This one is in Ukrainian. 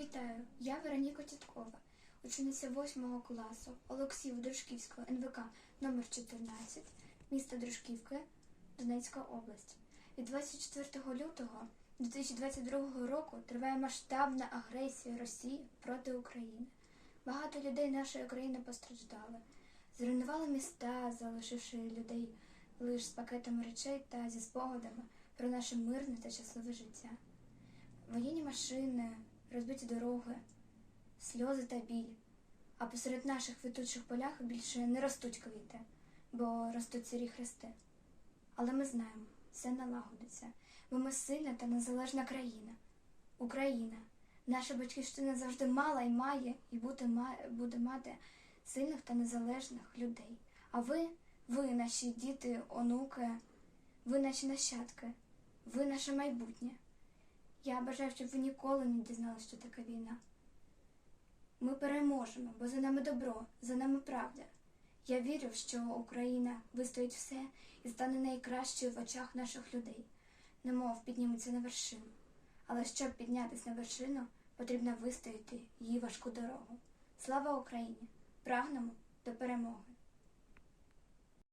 Вітаю, я Вероніка Тіткова, учениця 8 класу Олексіїв Дружківського НВК номер 14 міста Дружківки, Донецька область. Від 24 лютого 2022 року триває масштабна агресія Росії проти України. Багато людей нашої країни постраждали, зруйнували міста, залишивши людей лише з пакетами речей та зі спогадами про наше мирне та щасливе життя. Воєнні машини, розбиті дороги, сльози та біль. А посеред наших квітучих полях більше не ростуть квіти, бо ростуть сирі хрести. Але ми знаємо, все налагодиться, бо ми сильна та незалежна країна. Україна, наша батьківщина завжди мала і має, і буде, буде мати сильних та незалежних людей. А ви, ви, наші діти, онуки, ви наші нащадки, ви наше майбутнє. Я бажаю, щоб ви ніколи не дізналися, що таке війна. Ми переможемо, бо за нами добро, за нами правда. Я вірю, що Україна вистоїть все і стане найкращою в очах наших людей, немов підніметься на вершину. Але щоб піднятися на вершину, потрібно вистояти її важку дорогу. Слава Україні! Прагнемо до перемоги!